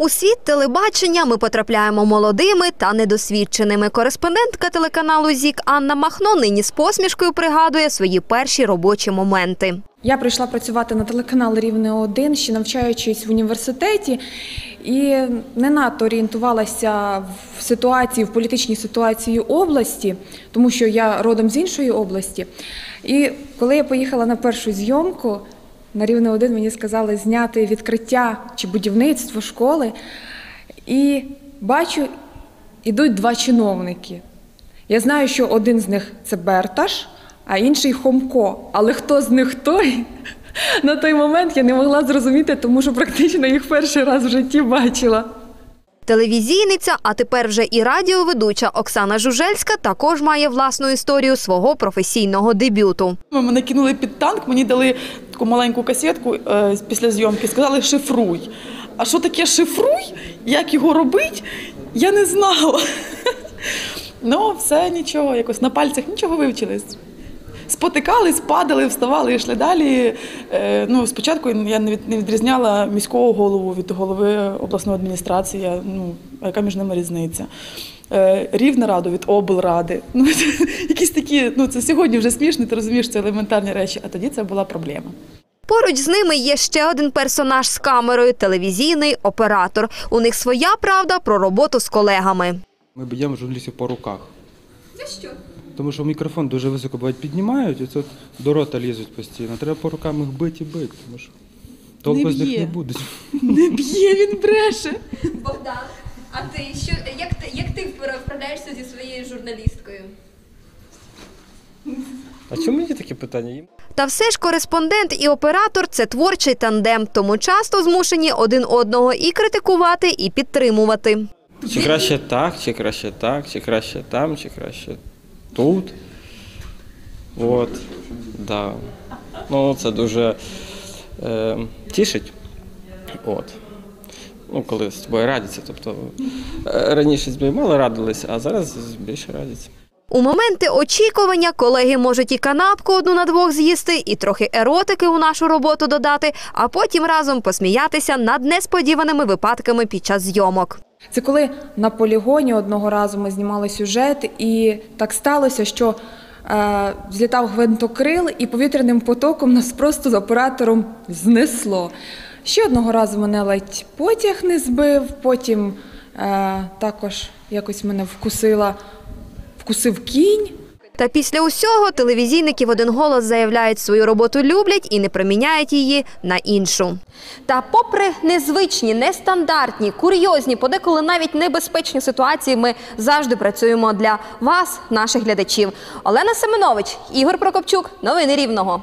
У світ телебачення ми потрапляємо молодими та недосвідченими. Кореспондентка телеканалу ЗІК Анна Махно нині з посмішкою пригадує свої перші робочі моменти. Я прийшла працювати на телеканал Рівне 1 ще навчаючись в університеті, і не надто орієнтувалася в ситуації, в політичній ситуації області, тому що я родом з іншої області. І коли я поїхала на першу зйомку на Рівне один мені сказали зняти відкриття чи будівництво школи. І бачу, ідуть два чиновники. Я знаю, що один з них це Берташ, а інший Хомко. Але хто з них той? На той момент я не могла зрозуміти, тому що практично їх перший раз в житті бачила. Телевізійниця, а тепер вже і радіоведуча Оксана Жужельська також має власну історію свого професійного дебюту. Мене кинули під танк, мені дали таку маленьку касетку е, після зйомки, сказали шифруй. А що таке шифруй? Як його робити? Я не знала. Ну, все нічого, якось на пальцях нічого вивчились. Спотикались, падали, вставали йшли далі. Е, ну, спочатку я не відрізняла міського голову від голови обласної адміністрації. Я, Ну, яка між ними різниця? Е, Рівнераду від облради. Ну, якісь такі, ну це сьогодні вже смішно, ти розумієш, це елементарні речі, а тоді це була проблема. Поруч з ними є ще один персонаж з камерою телевізійний оператор. У них своя правда про роботу з колегами. Ми б'ємо журналістів по руках. За що? Тому що мікрофон дуже високо бувають піднімають, і це от до рота лізуть постійно. Треба по рукам їх бити і бити, тому що толку з них б'є. не буде. Не б'є, він бреше. Богдан, а ти що як ти як ти вправляєшся зі своєю журналісткою? А чому мені такі питання? Та все ж кореспондент і оператор це творчий тандем, тому часто змушені один одного і критикувати, і підтримувати. Чи краще так, чи краще так, чи краще там, чи краще тут. От. Да. Ну, це дуже е, тішить. От. Ну, коли з тобою радяться. Тобто е, раніше з мало радились, а зараз більше радяться. У моменти очікування колеги можуть і канапку одну на двох з'їсти, і трохи еротики у нашу роботу додати, а потім разом посміятися над несподіваними випадками під час зйомок. Це коли на полігоні одного разу ми знімали сюжет, і так сталося, що е, злітав гвинтокрил, і повітряним потоком нас просто з оператором знесло. Ще одного разу мене ледь потяг не збив, потім е, також якось мене вкусила, вкусив кінь. Та після усього телевізійники в один голос заявляють, свою роботу люблять і не проміняють її на іншу. Та попри незвичні, нестандартні, курйозні, подеколи навіть небезпечні ситуації, ми завжди працюємо для вас, наших глядачів. Олена Семенович, Ігор Прокопчук, новини Рівного.